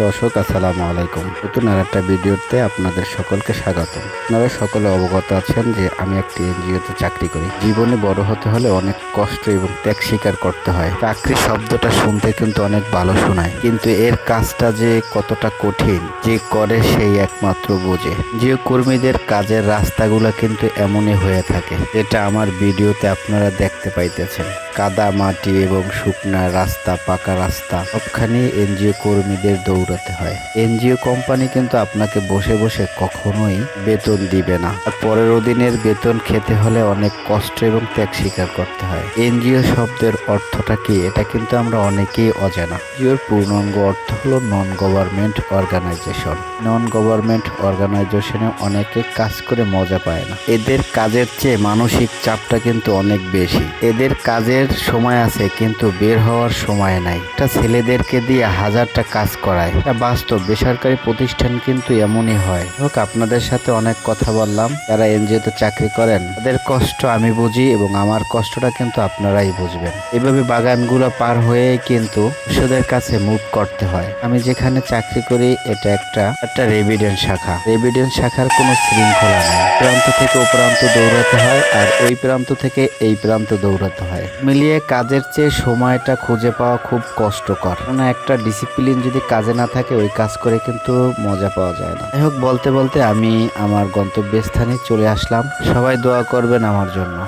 দর্শক, আসসালামু আলাইকুম। নতুন আর একটা ভিডিওতে আপনাদের সকলকে স্বাগত আপনারা সকলে অবগত আছেন যে আমি একটি এনজিওতে চাকরি করি। জীবনে বড় হতে হলে অনেক কষ্ট এবং ত্যাগ স্বীকার করতে হয়। চাকরি শব্দটা শুনতে কিন্তু অনেক ভালো শোনায়। কিন্তু এর কাজটা যে কতটা কঠিন, যে করে সেই একমাত্র বোঝে। জিও কর্মীদের কাজের রাস্তাগুলো কিন্তু এমনই হয়ে থাকে, যেটা আমার ভিডিওতে আপনারা দেখতে পাইতেছেন। কাদা মাটি এবং শুকনা রাস্তা, পাকা রাস্তা সবখানে এনজিও কর্মীদের দৌড়াতে হয়। এনজিও কোম্পানি কিন্তু আপনাকে বসে বসে কখনোই বেতন দিবে না। আর পনেরো দিনের বেতন খেতে হলে অনেক কষ্ট এবং ত্যাগ স্বীকার করতে হয়। এনজিও শব্দের অর্থটা কি? এটা কিন্তু আমরা অনেকেই অজানা। জিওর পূর্ণাঙ্গ অর্থ হলো non government organization non government অর্গানাইজেশনে অনেকে কাজ করে মজা পায় না। এদের কাজের চেয়ে মানসিক চাপটা কিন্তু অনেক বেশি। এদের কাজের সময় আছে, কিন্তু বের হওয়ার সময় নাই। এটা ছেলেদেরকে দিয়ে হাজারটা কাজ করায়। এটা বাস্তব। বেসরকারি প্রতিষ্ঠান কিন্তু এমনই হয়। হোক, আপনাদের সাথে অনেক কথা বললাম। যারা এনজিওতে চাকরি করেন, তাদের কষ্ট আমি বুঝি এবং আমার কষ্টটা কিন্তু আপনারাই বুঝবেন। এভাবে বাগানগুলো পার হয়ে কিন্তু ওষুধের কাছে মুভ করতে হয়। আমি যেখানে চাকরি করি, এটা একটা একটা রেভিডেন্ট শাখা। রেভিডেন্ট শাখার কোনো শৃঙ্খলা নেই। প্রান্ত থেকে ও প্রান্ত দৌড়াতে হয় আর ওই প্রান্ত থেকে এই প্রান্ত দৌড়াতে হয়। মিলিয়ে কাজের চেয়ে সময়টা খুঁজে পাওয়া খুব কষ্টকর। কারণ একটা ডিসিপ্লিন যদি কাজে না থাকে, ওই কাজ করে কিন্তু মজা পাওয়া যায় না। যাই হোক বলতে বলতে আমি আমার গন্তব্যস্থানে চলে আসলাম। সবাই দোয়া করবেন আমার জন্য।